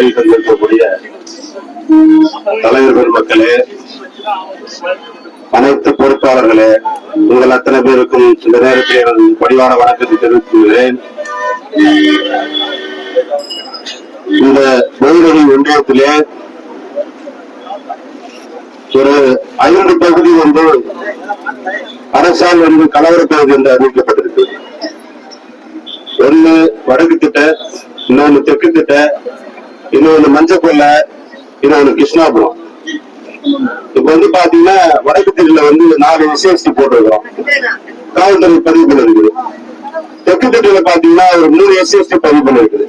வருகை தந்திருக்கக்கூடிய தலைவர் பெருமக்களே அனைத்து பொறுப்பாளர்களே உங்கள் அத்தனை பேருக்கும் இந்த நேரத்தில் எனது பணிவான வணக்கத்தை தெரிவித்துள்ளேன் இந்த கோயிலடி ஒன்றியத்திலே ஒரு ஐந்து பகுதி வந்து அரசால் வந்து கலவர பகுதி என்று அறிவிக்கப்பட்டிருக்கு. ஒன்று வடக்கு திட்ட இன்னொன்று தெற்கு திட்ட இன்னொன்னு மஞ்சக்கொல்லை இன்னொன்னு கிருஷ்ணாபுரம். இப்ப வந்து பாத்தீங்கன்னா வடக்கு திட்டில வந்து நாலு எஸ்எஸ்டி போட்டிருக்கிறோம் காவல்துறை பதிவு பண்ணிருக்குது. தெற்கு திட்டில பாத்தீங்கன்னா ஒரு மூணு எஸ்எஸ்டி பதிவு பண்ணிருக்குது.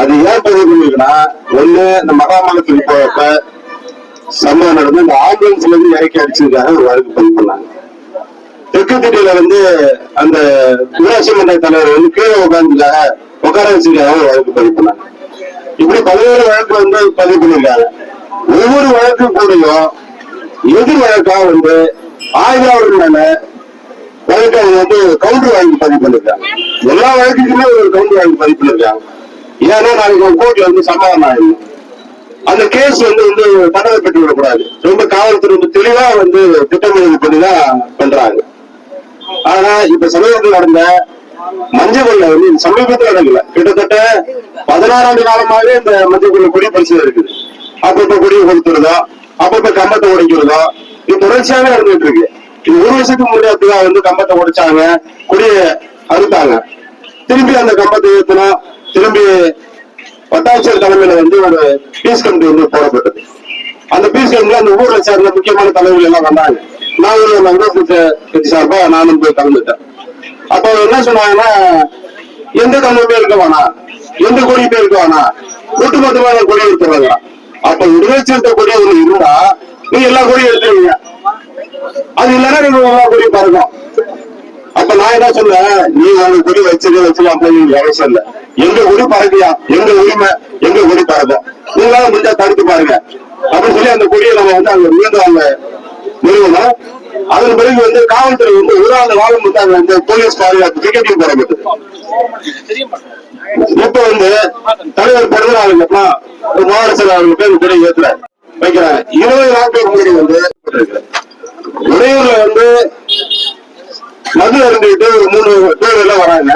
அது ஏன் பதிவு பண்ணிருக்குன்னா ஒண்ணு இந்த மகாமலத்துக்கு போறப்ப சம்பவம் நடந்து இந்த ஆம்புலன்ஸ்ல இருந்து இறக்கி அடிச்சதுக்காக ஒரு வழக்கு பதிவு பண்ணாங்க. தெற்கு திட்டில வந்து அந்த ஊராட்சி மன்ற தலைவர் வந்து கீழே உட்காந்துக்காக உட்கார வச்சதுக்காக ஒரு வழக்கு பதிவு பண்ணாங்க. இப்படி பல்வேறு வழக்கு வந்து பதிவு பண்ணியிருக்காங்க. ஒவ்வொரு வழக்கு கூடயும் எதிர் வழக்கா வந்து ஆய்வாளர்களான வழக்கு அவங்க வந்து கவுண்டர் வாங்கி பதிவு பண்ணிருக்காங்க எல்லா வழக்குக்குமே ஒரு கவுண்டர் வாங்கி பதிவு பண்ணிருக்காங்க ஏன்னா நாளைக்கு கோர்ட்ல வந்து சமாதானம் ஆயிடும் அந்த கேஸ் வந்து வந்து தண்டனை பெற்று விடக்கூடாது. ரொம்ப காவல்துறை ரொம்ப தெளிவா வந்து திட்டமிடல் பண்ணிதான் பண்றாங்க. ஆனா இப்ப சமீபத்தில் நடந்த மஞ்சள் கொள்ளை வந்து சமீபத்தில் நடக்கல. கிட்டத்தட்ட பதினாறாண்டு காலமாகவே காலமாவே இந்த மஞ்சள் கொள்ளை கொடி பரிசு இருக்குது. அப்பப்ப கொடியை கொடுத்துருதா அப்பப்ப கம்பத்தை உடைக்கிறதோ இது தொடர்ச்சியாவே நடந்துட்டு இருக்கு. இது ஒரு வருஷத்துக்கு முன்னாடி வந்து கம்பத்தை உடைச்சாங்க கொடியை அறுத்தாங்க. திரும்பி அந்த கம்பத்தை ஏற்றினா திரும்பி வட்டாட்சியர் தலைமையில வந்து ஒரு பீஸ் கமிட்டி வந்து போடப்பட்டது. அந்த பீஸ் கமிட்டில அந்த ஊரை சேர்ந்த முக்கியமான தலைவர்கள் எல்லாம் வந்தாங்க. நான் நகராட்சி கட்சி சார்பா நானும் போய் கலந்துட்டேன். அப்ப அவர் என்ன சொன்னாங்கன்னா எந்த தமிழ் இருக்க வேணாம். எந்த கொடி இருக்க வேணாம். ஒட்டுமொத்தமாக கொடி எடுத்துறாங்க அப்ப விடுதலை சிறுத்தை கொடி ஒண்ணு இருந்தா நீங்க எல்லா கொடியும் எடுத்துருவீங்க. அது இல்லைன்னா நீங்க எல்லா கொடியும் பறக்கும் அப்ப நான் என்ன சொன்னேன்? நீ உங்க கொடி வச்சது வச்சுக்கலாம் போய் அவசியம் இல்ல எங்க கொடி பறக்கியா? எங்க உரிமை? எங்க கொடி பறக்கும்? நீங்களால முடிஞ்சா தடுத்து பாருங்க. அப்படின்னு சொல்லி அந்த கொடியை நம்ம வந்து அங்க விழுந்து அங்க நிறுவனம் அதன் பிறகு வந்து காவல்துறை வந்து ஒரு ஆண்டு வாழும் வந்து அந்த வந்து போலீஸ் பாதுகாப்பு டிக்கெட்டிங் போடப்பட்டது இப்ப வந்து தலைவர் பிறந்த நாளுக்கு அப்புறம் ஒரு மாவட்ட செயலாளர்கள் பேர் கொடி ஏத்துல வைக்கிறாங்க. இருபது நாட்களுக்கு முன்னாடி வந்து உறையூர்ல வந்து மது அருந்திட்டு ஒரு மூணு பேர் எல்லாம் வராங்க.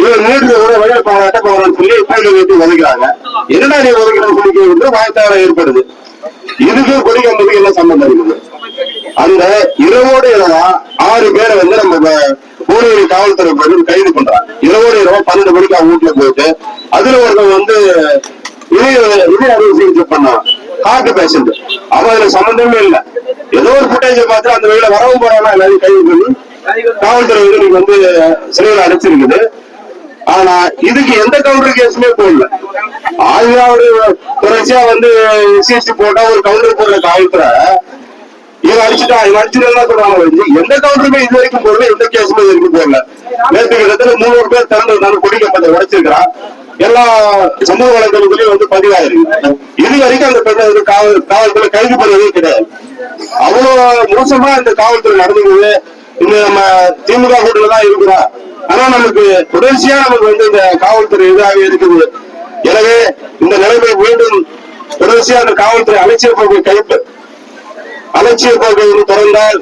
இவர் நேற்று கூட வழியில போக போகணும்னு சொல்லி கோயிலை வைத்து உதைக்கிறாங்க என்னடா நீ உதைக்கணும்னு சொல்லி கேட்டு வாய்த்தார ஏற்படுது. இதுக்கு கொடிக்கம்பதுக்கு என்ன சம்பந்தம் இருக்குது? அந்த இரவோடு இரவா ஆறு பேரை வந்து நம்ம ஊரேரி காவல்துறை போய் கைது பண்றாங்க. இரவோடு இரவா பன்னெண்டு மணிக்கு அவங்க வீட்டுல போயிட்டு அதுல ஒருத்தன் வந்து இதய இதய அறுவை சிகிச்சை பண்ணான் ஹார்ட் பேஷண்ட் அவன் அதுல சம்பந்தமே இல்ல. ஏதோ ஒரு ஃபுட்டேஜை பார்த்து அந்த வழியில வரவும் போறாங்க எல்லாரும் கைது பண்ணி காவல்துறை வந்து இன்னைக்கு வந்து சிறையில் அடைச்சிருக்குது. ஆனா இதுக்கு எந்த கவுண்டர் கேஸுமே போடல. ஆதிராவோட தொடர்ச்சியா வந்து சிஎஸ்டி போட்டா ஒரு கவுண்டர் போடுற காவல்துறை இவன் அடிச்சுட்டா இவன் அடிச்சுட்டு சொல்றாங்க வந்து எந்த கவுண்டருமே இது வரைக்கும் போடல எந்த கேஸுமே இது வரைக்கும் போடல. நேற்று கிட்டத்தட்ட முந்நூறு பேர் திறந்து வந்தாலும் கொடி கம்பத்தை உடைச்சிருக்கிறான். எல்லா சமூக வலைதளங்களையும் வந்து பதிவாயிருக்கு. இது வரைக்கும் அந்த பெண்ணை காவல் காவல்துறை கைது பண்ணதே கிடையாது. அவ்வளவு மோசமா இந்த காவல்துறை நடந்துக்குது. இந்த நம்ம திமுக கூட்டில தான் இருக்கிறோம் ஆனா நமக்கு தொடர்ச்சியா நமக்கு வந்து இந்த காவல்துறை இதாக இருக்குது. எனவே இந்த நிலைமை மீண்டும் தொடர்ச்சியா அந்த காவல்துறை அலட்சிய போக்கை கைப்பு அலட்சிய போக்கை தொடர்ந்தால்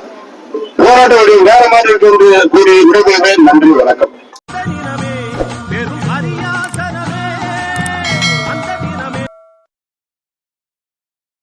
போராட்ட வடிவம் வேற மாதிரி இருக்கு என்று கூறி விடைபெறுவேன் நன்றி வணக்கம்.